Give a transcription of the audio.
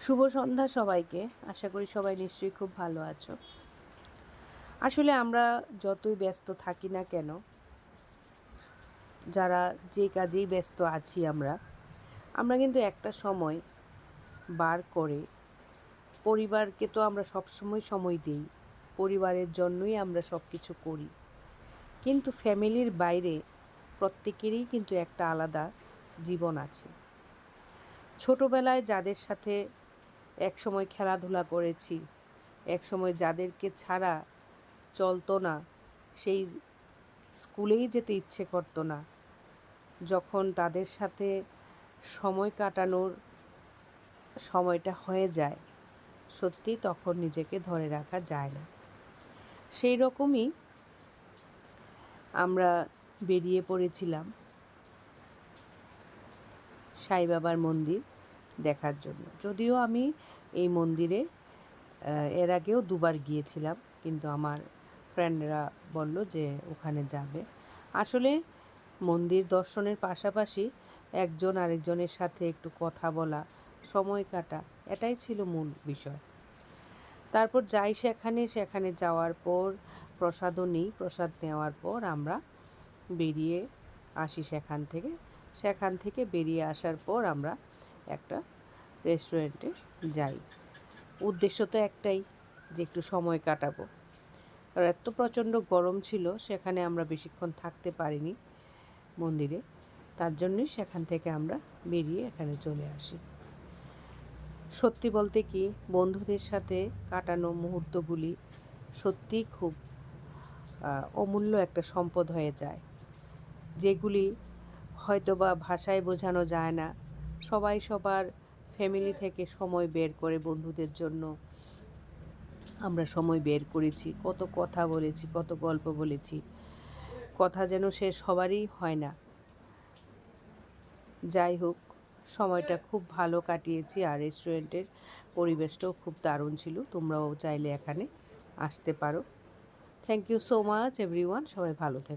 শুভ সন্ধ্যা সবাইকে। আশা করি সবাই নিশ্চয়ই খুব ভালো আছো। আসলে আমরা যতই ব্যস্ত থাকি না কেন, যারা যে কাজেই ব্যস্ত আছি আমরা আমরা কিন্তু একটা সময় বার করে পরিবারকে তো আমরা সবসময় সময় দিই, পরিবারের জন্যই আমরা সব কিছু করি। কিন্তু ফ্যামিলির বাইরে প্রত্যেকেরই কিন্তু একটা আলাদা জীবন আছে। ছোটোবেলায় যাদের সাথে একসময় খেলাধুলা করেছি। একসময় যাদেরকে ছাড়া চলতো না, সেই স্কুলেই যেতে ইচ্ছে করতো না। যখন তাদের সাথে সময় কাটানোর সময়টা হয়ে যায় সত্যি তখন নিজেকে ধরে রাখা যায় না। সেই রকমই আমরা বেরিয়ে পড়েছিলাম সাই বাবার মন্দির দেখার জন্য। যদিও আমি এই মন্দিরে। এর আগেও দুবার গিয়েছিলাম, কিন্তু আমার ফ্রেন্ডরা বলল যে ওখানে যাবে। আসলে মন্দির দর্শনের পাশাপাশি একজন আরেকজনের সাথে একটু কথা বলা, সময় কাটা, এটাই ছিল মূল বিষয়। তারপর যাই সেখানে সেখানে যাওয়ার পর, প্রসাদও নিই, প্রসাদ নেওয়ার পর আমরা বেরিয়ে আসি সেখান থেকে। সেখান থেকে বেরিয়ে আসার পর আমরা একটা রেস্টুরেন্টে যাই। উদ্দেশ্য তো একটাই, যে একটু সময় কাটাবো। আর এত প্রচণ্ড গরম ছিল, সেখানে আমরা বেশিক্ষণ থাকতে পারিনি মন্দিরে। তার জন্যই সেখান থেকে আমরা বেরিয়ে এখানে চলে আসি। সত্যি বলতে কি, বন্ধুদের সাথে কাটানো মুহূর্তগুলি সত্যিই খুব অমূল্য একটা সম্পদ হয়ে যায়। যেগুলি হয়তোবা ভাষায় বোঝানো যায় না, সবাই সবার ফ্যামিলি থেকে সময় বের করে বন্ধুদের জন্য। আমরা সময় বের করেছি। কত কথা বলেছি, কত গল্প বলেছি। কথা যেন শেষ হবারই হয় না। যাই হোক, সময়টা খুব ভালো কাটিয়েছি আর রেস্টুরেন্টের পরিবেশটাও খুব দারুণ ছিল। তোমরাও চাইলে এখানে আসতে পারো। Thank you so much everyone সবাই ভালো থেকো।